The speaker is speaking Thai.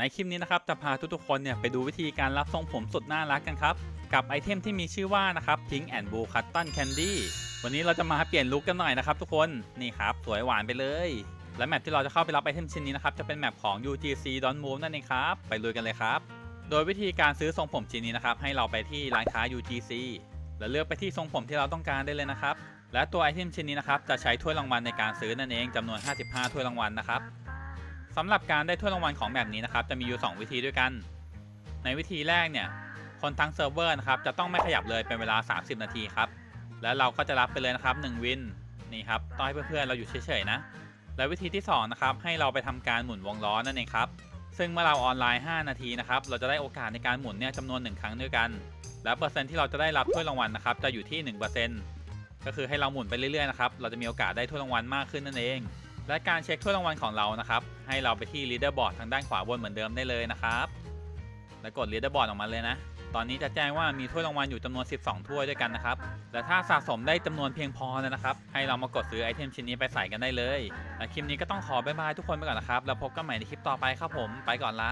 ในคลิปนี้นะครับจะพาทุกๆคนเนี่ยไปดูวิธีการรับทรงผมสุดน่ารักกันครับ กับไอเทมที่มีชื่อว่านะครับ Pink and Blue Cotton Candy วันนี้เราจะมาเปลี่ยนลุคกันหน่อยนะครับทุกคนนี่ครับสวยหวานไปเลย และแมปที่เราจะเข้าไปรับไอเทมชิ้นนี้นะครับจะเป็นแมปของ UGC Don Move นั่นเองครับไปลุยกันเลยครับ โดยวิธีการซื้อทรงผมชิ้นนี้นะครับให้เราไปที่ร้านค้า UGC แล้วเลือกไปที่ทรงผมที่เราต้องการได้เลยนะครับและตัวไอเทมชิ้นนี้นะครับจะใช้ถ้วยรางวัลในการซื้อนั่นเองจำนวน 55 ถ้วยรางวัลนะครับำหรับการได้ถ้วยรางวัลของแบบนี้นะครับ จะมีอยู่ 2 วิธีด้วยกัน ในวิธีแรกเนี่ย คนทั้งเซิร์ฟเวอร์นะครับ จะต้องไม่ขยับเลยเป็นเวลา 30 นาทีครับ แล้วเราก็จะรับไปเลยนะครับ 1 วิน นี่ครับ ต้องให้เพื่อนๆเราอยู่เฉยๆนะ และวิธีที่2นะครับ ให้เราไปทำการหมุนวงล้อนั่นเองครับ ซึ่งเมื่อเราออนไลน์ 5 นาทีนะครับ เราจะได้โอกาสในการหมุนเนี่ยจำนวน 1 ครั้งด้วยกัน และเปอร์เซ็นต์ที่เราจะได้รับถ้วยรางวัลนะครับ จะอยู่ที่ 1%ก็คือให้เราหมุนไปเรื่อยๆนะครับ เราจะมีโอกาสได้ถ้วยรางวัลมากขึ้นนั่นเอง และการเช็คถ้วยรางวัลของเรานะครับ ให้เราไปที่ leaderboard ทางด้านขวาบนเหมือนเดิมได้เลยนะครับ แล้วกด leaderboard ออกมาเลยนะ ตอนนี้จะแจ้งว่ามีถ้วยรางวัลอยู่จำนวน 12 ถ้วยด้วยกันนะครับ และถ้าสะสมได้จำนวนเพียงพอแล้วนะครับ ให้เรามากดซื้อไอเทมชิ้นนี้ไปใส่กันได้เลย และคลิปนี้ก็ต้องขอบายบายทุกคนไปก่อนนะครับ แล้วพบกันใหม่ในคลิปต่อไปครับผม ไปก่อนละ